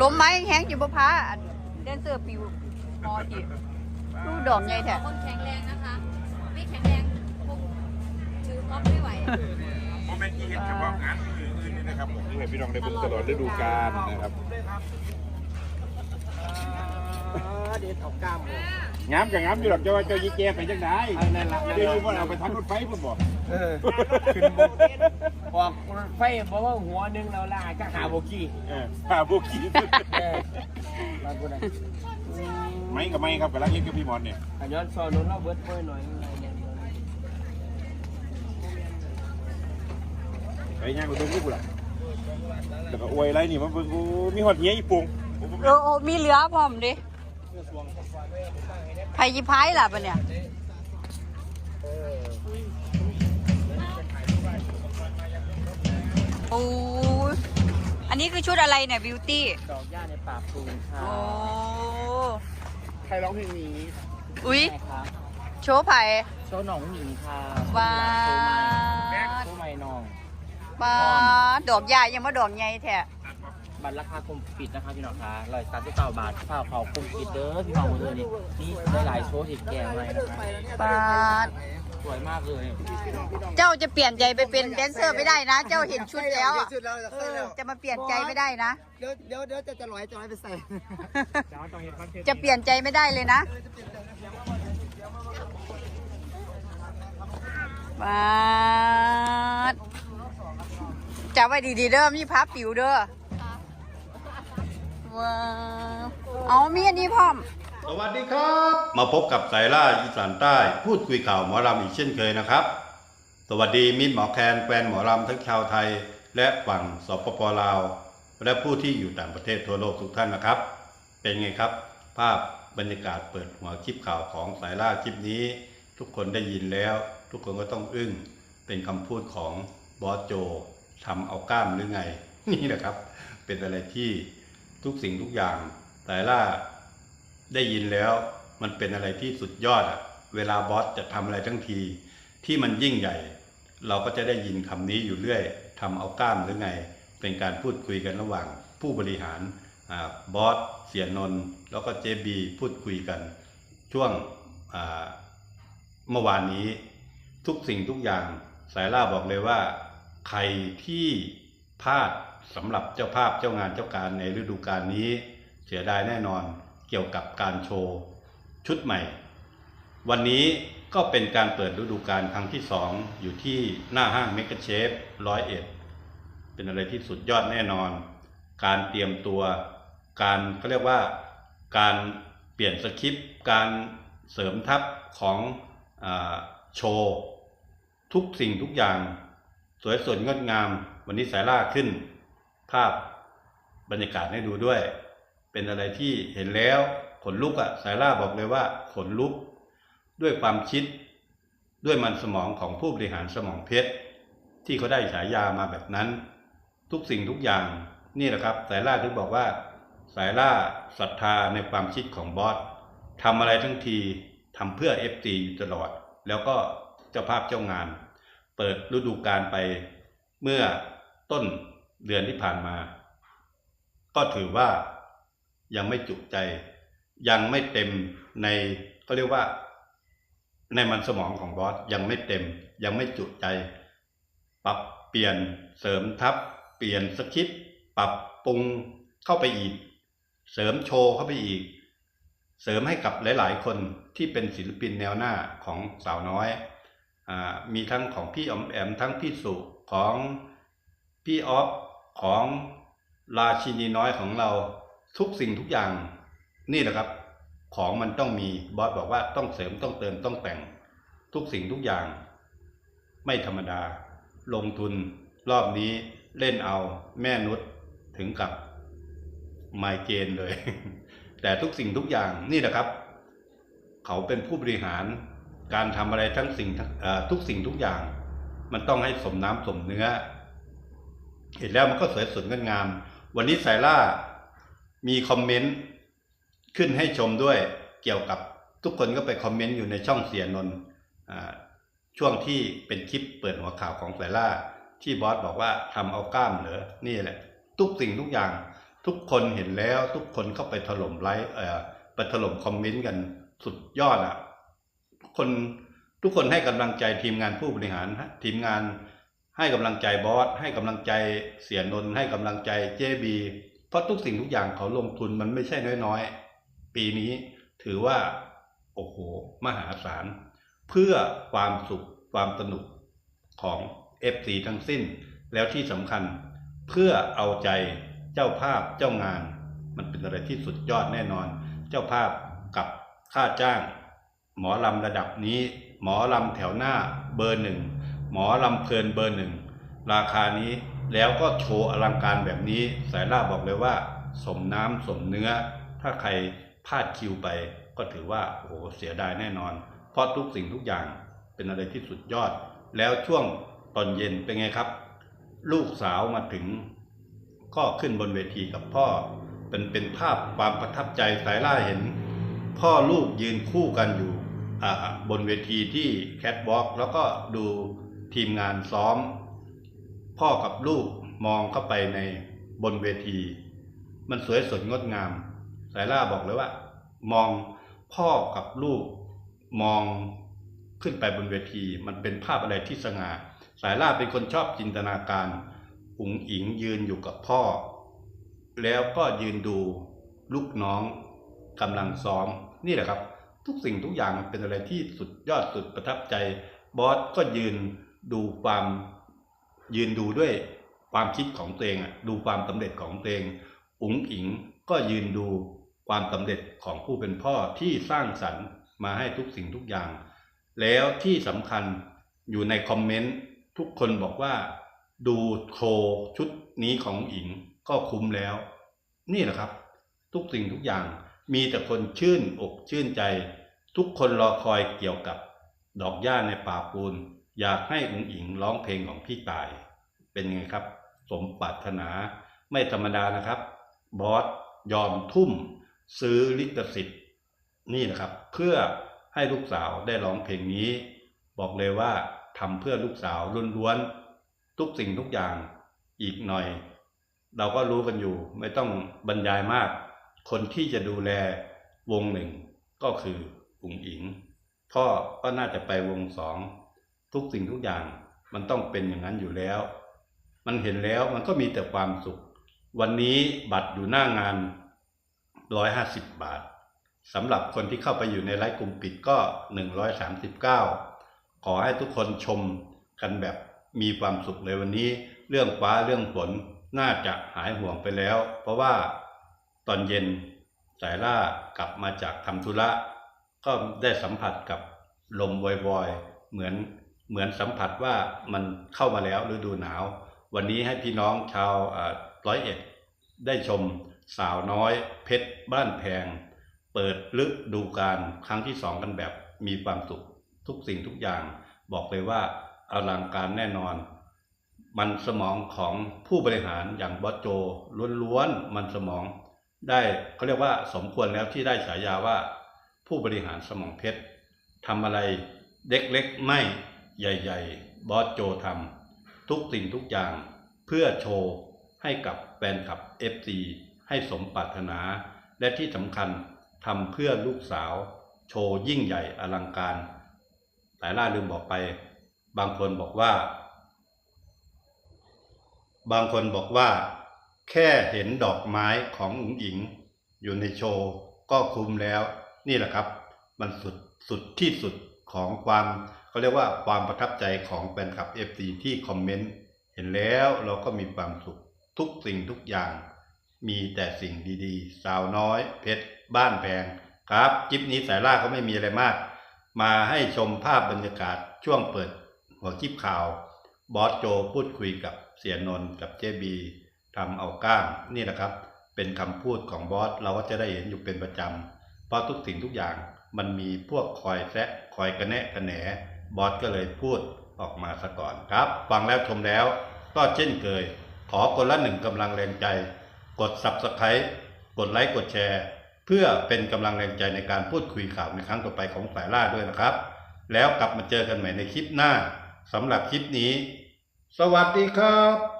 ล้มไม้แห้งอยู่บ่พ้าอันแดนเซอร์ปิวมอทีลูกดอกใหญ่แท้คนแข็งแรงนะคะ ไม่แข็งแรงคงถือพร้อมไม่ไหวโมเมนต์ที่เห็นเฉพาะงานอื่นๆนี่นะครับผมที่ให้พี่น้องได้เบิ่งตลอดฤดูกาลนะครับ เด็ดเอากล้ามเลยงามกับงามอยู่หรอกเจ้าว่าเจ้ายี่แกไปจังไดเอานั่นละเจ้าอยู่บ่เอาไปทางรถไฟพุ่นบ่เออขึ้นบกออกรถไฟบอกว่าหัวหนึงเราล่าก็ขาโบกี้เออพาบุกี้เออมากูได้ไม่กับไม่ครับกำลังเฮ็ดกับพี่มอนเนี่ยขย้อนซอยนู้นเราเบิดป่วยหน่อยอะไรเนี่ยไปย่างไปเบิ่งลูกล่ะแล้วก็อวยไรนี่มาเบิ่งโอ้มีฮอดเหี้ยอีปุงโอ้ผมเออโอ้มีเหลือพร้อมดิ ไผยิพายล่ะปะเนี่ยโอ้ยอันนี้คือชุดอะไรเนี่ยบิวตี้ ดอกหญ้าในป่าปูนค่ะโอ้ ใครร้องเพลงนี้อุ๊ยใช่ครับโชว์ไผ่โชว์หนองหญิงค่ะว้าโชว์ใหม่น้องปาดดอกใหญ่ยังมาดอกใหญ่แท้ บัตรราคาคุมปิดนะครับพี่น้องคะร้อยสามสิบเก้าบาทข้าวเขาคุมปิดเด้อพี่น้องเลยนี่นี่ได้หลายโชว์ติดแกงเลยนะคะปาดสวยมากเลยเจ้าจะเปลี่ยนใจไปเป็นแดนเซอร์ไม่ได้นะ เจ้าเห็นชุดแล้วอะชุดแล้วเอใส่อแล้วจะมาเปลี่ยนใจไม่ได้นะ เดี๋ยวเดี๋ยวเดี๋ยวจะจะลอยจะลอยไปใส่จะเปลี่ยนใจไม่ได้เลยนะปาดจับไว้ดีๆเด้อมีพับปิวเด้อ ว้าวเอามีอันนี้พร้อม สวัสดีครับ มาพบกับสายล่าอีสานใต้ พูดคุยข่าวหมอลำอีกเช่นเคยนะครับ สวัสดีมิตรหมอแคนแฟนหมอลำทั้งชาวไทย และฝั่งสปปลาว และผู้ที่อยู่ต่างประเทศทั่วโลกทุกท่านนะครับ เป็นไงครับ ภาพบรรยากาศเปิดหัวคลิปข่าวของสายล่าคลิปนี้ ทุกคนได้ยินแล้ว ทุกคนก็ต้องอึ้งเป็นคำพูดของบอสโจทำเอากล้ามหรือไง นี่แหละครับ เป็นอะไรที่ ทุกสิ่งทุกอย่างสายล่าได้ยินแล้วมันเป็นอะไรที่สุดยอดอะเวลาบอสจะทำอะไรทั้งที ที่มันยิ่งใหญ่ เราก็จะได้ยินคำนี้อยู่เรื่อยทำเอากล้ามหรือไง เป็นการพูดคุยกันระหว่างผู้บริหารอบอสเสียนนท์แล้วก็เจบีพูดคุยกัน ช่วงเมื่อวานนี้ ทุกสิ่งทุกอย่างสายล่าบอกเลยว่า ใครที่พลาด สำหรับเจ้าภาพเจ้างานเจ้าการในฤดูกาลนี้ เสียดายแน่นอนเกี่ยวกับการโชว์ชุดใหม่ วันนี้ก็เป็นการเปิดฤดูกาลครั้งที่สองอยู่ที่หน้าห้างเมกะเชฟร้อยเอ็ดเป็นอะไรที่สุดยอดแน่นอน การเตรียมตัวการเขาเรียกว่าการเปลี่ยนสคริปต์การเสริมทัพของอโชว์ทุกสิ่งทุกอย่าง สวยสดงดงาม วันนี้สายล่าขึ้น ภาพบรรยากาศให้ดูด้วย เป็นอะไรที่เห็นแล้วขนลุกอะ่ะสายล่าบอกเลยว่าขนลุก ด้วยความคิด ด้วยมันสมองของผู้บริหารสมองเพชร ที่เขาได้ฉายามาแบบนั้น ทุกสิ่งทุกอย่างนี่แหละครับ สายล่าถึงบอกว่า สายล่าศรัทธาในความคิดของบอสทำอะไรทั้งทีทำเพื่อ FT อยู่ตลอด แล้วก็เจ้าภาพเจ้างาน เปิดฤดูกาลไปเมื่อต้น เดือนที่ผ่านมา ก็ถือว่ายังไม่จุใจ ยังไม่เต็มในก็เรียกว่า ในมันสมองของบอสยังไม่เต็ม ยังไม่จุใจ ปรับเปลี่ยนเสริมทับ เปลี่ยนสคริปต์ปรับปรุงเข้าไปอีก เสริมโชว์เข้าไปอีก เสริมให้กับหลายๆ คนที่เป็นศิลปินแนวหน้าของสาวน้อยอามีทั้งของพี่อมแอมทั้งพี่สุของพี่ออฟ ของราชินีน้อยของเราทุกสิ่งทุกอย่างนี่แหละครับ ของมันต้องมีบอสบอกว่าต้องเสริมต้องเติมต้องแต่ง ทุกสิ่งทุกอย่าง ไม่ธรรมดา ลงทุนรอบนี้เล่นเอาแม่นุชถึงกับไมเกรนเลย แต่ทุกสิ่งทุกอย่างนี่แหละครับ เขาเป็นผู้บริหารการทำอะไรทั้งสิ่งทุกสิ่งทุกอย่าง มันต้องให้สมน้ำสมเนื้อ เห็นแล้วมันก็สวยสดงดงาม วันนี้สายล่ามีคอมเมนต์ขึ้นให้ชมด้วยเกี่ยวกับทุกคนก็ไปคอมเมนต์อยู่ในช่องเสียนนท์ช่วงที่เป็นคลิปเปิดหัวข่าวของสายล่า ที่บอสบอกว่าทำเอากล้ามเหรอนี่แหละ ทุกสิ่งทุกอย่าง ทุกคนเห็นแล้ว ทุกคนเข้าไปถล่มไลค์ไปถล่มคอมเมนต์กันสุดยอดอะคนทุกคนให้กำลังใจทีมงานผู้บริหารฮะทีมงาน ให้กำลังใจบอสให้กำลังใจเสียนนท์ให้กำลังใจเจบีเพราะทุกสิ่งทุกอย่างเขาลงทุนมันไม่ใช่น้อยๆ ปีนี้ถือว่า โอ้โห มหาศาล เพื่อความสุขความสนุกของ FC ทั้งสิ้น แล้วที่สำคัญเพื่อเอาใจเจ้าภาพเจ้างาน มันเป็นอะไรที่สุดยอดแน่นอน เจ้าภาพกับค่าจ้าง หมอลำระดับนี้ หมอลำแถวหน้าเบอร์หนึ่ง หมอลำเพลินเบอร์หนึ่งราคานี้แล้วก็โชว์อลังการแบบนี้ สายล่าบอกเลยว่า สมน้ำสมเนื้อ ถ้าใครพลาดคิวไป ก็ถือว่าโอ้โหเสียดายแน่นอน เพราะทุกสิ่งทุกอย่างเป็นอะไรที่สุดยอด แล้วช่วงตอนเย็นเป็นไงครับ ลูกสาวมาถึง ก็ขึ้นบนเวทีกับพ่อ เป็นเป็นภาพความประทับใจสายล่าเห็น พ่อลูกยืนคู่กันอยู่บนเวทีที่แคทวอล์กแล้วก็ดู ทีมงานซ้อม พ่อกับลูกมองเข้าไปในบนเวที มันสวยสดงดงาม สายล่าบอกเลยว่า มองพ่อกับลูกมองขึ้นไปบนเวที มันเป็นภาพอะไรที่สง่าสายล่าเป็นคนชอบจินตนาการอุ๋งอิงยืนอยู่กับพ่อ แล้วก็ยืนดูลูกน้องกำลังซ้อม นี่แหละครับ ทุกสิ่งทุกอย่างมันเป็นอะไรที่สุดยอดสุดประทับใจ บอสก็ยืน ดูความยืนดูด้วยความคิดของตัวเองดูความสำเร็จของตัวเองอุ๋งอิงก็ยืนดูความสำเร็จของผู้เป็นพ่อที่สร้างสรรค์มาให้ทุกสิ่งทุกอย่าง แล้วที่สำคัญอยู่ในคอมเมนต์ทุกคนบอกว่า ดูโชว์ชุดนี้ของอุ๋งอิงก็คุ้มแล้ว นี่แหละครับ ทุกสิ่งทุกอย่างมีแต่คนชื่นอกชื่นใจ ทุกคนรอคอยเกี่ยวกับดอกหญ้าในป่าปูน อยากให้อุ๋งอิงร้องเพลงของพี่ตาย เป็นไงครับ สมปรารถนาไม่ธรรมดานะครับ บอสยอมทุ่ม ซื้อลิขสิทธิ์ นี่นะครับ เพื่อให้ลูกสาวได้ร้องเพลงนี้ บอกเลยว่าทำเพื่อลูกสาวล้วนๆทุกสิ่งทุกอย่างอีกหน่อย เราก็รู้กันอยู่ไม่ต้องบรรยายมาก คนที่จะดูแลวงหนึ่งก็คืออุ๋งอิงพ่อก็น่าจะไปวงสอง ทุกสิ่งทุกอย่างมันต้องเป็นอย่างนั้นอยู่แล้ว มันเห็นแล้วมันก็มีแต่ความสุข วันนี้บัตรอยู่หน้างาน150บาทสำหรับคนที่เข้าไปอยู่ในไลฟ์กลุ่มปิดก็139ขอให้ทุกคนชมกันแบบมีความสุขเลยวันนี้ เรื่องฟ้าเรื่องฝนน่าจะหายห่วงไปแล้ว เพราะว่าตอนเย็นสายล่ากลับมาจากทำธุระ ก็ได้สัมผัสกับลมวอยๆ เหมือน เหมือนสัมผัสว่ามันเข้ามาแล้วฤดูหนาว วันนี้ให้พี่น้องชาวร้อยเอ็ดได้ชมสาวน้อย เพชรบ้านแพง เปิดฤดูกาลครั้งที่สองกันแบบมีความสุขทุกสิ่งทุกอย่าง บอกเลยว่าอลังการแน่นอน มันสมองของผู้บริหารอย่างบอสโจล้วนๆมันสมองได้เขาเรียกว่าสมควรแล้วที่ได้ฉายาว่า ผู้บริหารสมองเพชรทำอะไรเล็กๆไม่ ใหญ่ ๆ บอสโจทำทุกสิ่งทุกอย่างเพื่อโชว์ให้กับแฟนคลับ FC ให้สมปรารถนา และที่สำคัญทำเพื่อลูกสาว โชว์ยิ่งใหญ่อลังการแต่ล่าลืมบอกไป บางคนบอกว่า บางคนบอกว่า แค่เห็นดอกไม้ของอุ๋งอิง อยู่ในโชว์ก็คุ้มแล้ว นี่แหละครับ มันสุดสุดที่สุดของความ เขาเรียกว่าความประทับใจของแฟนคลับ FC ที่คอมเมนต์เห็นแล้วเราก็มีความสุขทุกสิ่งทุกอย่าง มีแต่สิ่งดีๆ สาวน้อย เพชรบ้านแพงครับคลิปนี้สายล่าก็ไม่มีอะไรมาก มาให้ชมภาพบรรยากาศช่วงเปิดหัวคลิปข่าว บอสโจพูดคุยกับเสียนนท์กับเจบีทำเอาก้างนี่แหละครับ เป็นคำพูดของบอสเราก็จะได้เห็นอยู่เป็นประจำเพราะทุกสิ่งทุกอย่างมันมีพวกคอยแซะคอยกระแนะกระแหน บอสก็เลยพูดออกมาซะก่อนครับ ฟังแล้วชมแล้วก็เช่นเคย ขอคนละหนึ่งกำลังแรงใจ กด subscribe กดไลค์กดแชร์ เพื่อเป็นกำลังแรงใจในการพูดคุยข่าวในครั้งต่อไปของสายล่าด้วยนะครับ แล้วกลับมาเจอกันใหม่ในคลิปหน้าสำหรับคลิปนี้ สวัสดีครับ